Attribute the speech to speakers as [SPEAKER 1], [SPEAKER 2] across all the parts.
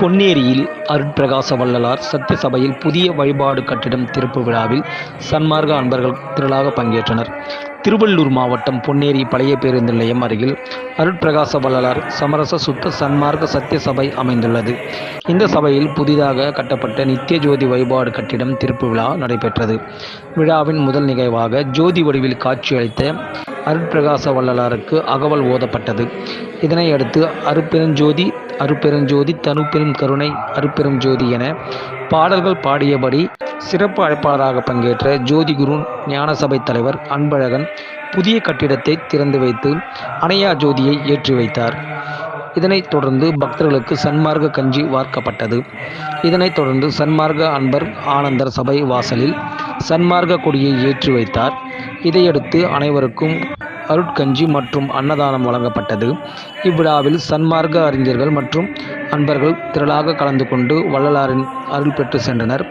[SPEAKER 1] பொன்னேரியில் அருட்பிரகாச வள்ளலார் சத்தியசபையில் புதிய வழிபாடு கட்டிடம் திறப்பு விழாவில் சன்மார்க்க அன்பர்கள் திரளாக பங்கேற்றனர். திருவள்ளூர் மாவட்டம் பொன்னேரி பழைய பேருந்து நிலையம் அருகில் அருட்பிரகாச வள்ளலார் சமரச சுத்த சன்மார்க்க சத்திய சபை அமைந்துள்ளது. இந்த சபையில் புதிதாக கட்டப்பட்ட நித்திய ஜோதி வழிபாடு கட்டிடம் திறப்பு விழா நடைபெற்றது. விழாவின் முதல் நிகழ்வாக ஜோதி வடிவில் காட்சியளித்த அருட்பிரகாச வள்ளலாருக்கு அகவல் ஓதப்பட்டது. இதனையடுத்து அருப்பெருஞ்சோதி அருப்பெருஞ்சோதி தனுப்பெரும் கருணை அருப்பெரும் ஜோதி என பாடல்கள் பாடியபடி சிறப்பு அழைப்பாளராக பங்கேற்ற ஜோதி குரு ஞானசபை தலைவர் அன்பழகன் புதிய கட்டிடத்தை திறந்து வைத்து அணையா ஜோதியை ஏற்றி வைத்தார். இதனைத் தொடர்ந்து பக்தர்களுக்கு சன்மார்க்க கஞ்சி வார்க்கப்பட்டது. இதனைத் தொடர்ந்து சன்மார்க்க அன்பர் ஆனந்தர் சபை வாசலில் சன்மார்க்க கொடியை ஏற்றி வைத்தார். இதையடுத்து அனைவருக்கும் அருட்கஞ்சி மற்றும் அன்னதானம் வழங்கப்பட்டது. இவ்விழாவில் சன்மார்க்க அறிஞர்கள் மற்றும் அன்பர்கள் திரளாக கலந்து கொண்டு வள்ளலாரின் அருள் பெற்று சென்றனர்.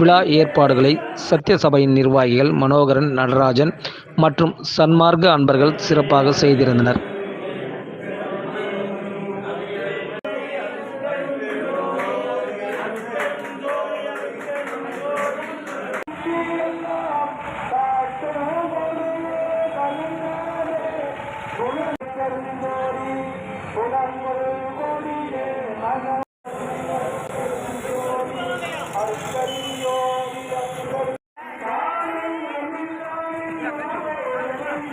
[SPEAKER 1] விழா ஏற்பாடுகளை சத்தியசபையின் நிர்வாகிகள் மனோகரன் நடராஜன் மற்றும் சன்மார்க்க அன்பர்கள் சிறப்பாக செய்திருந்தனர்.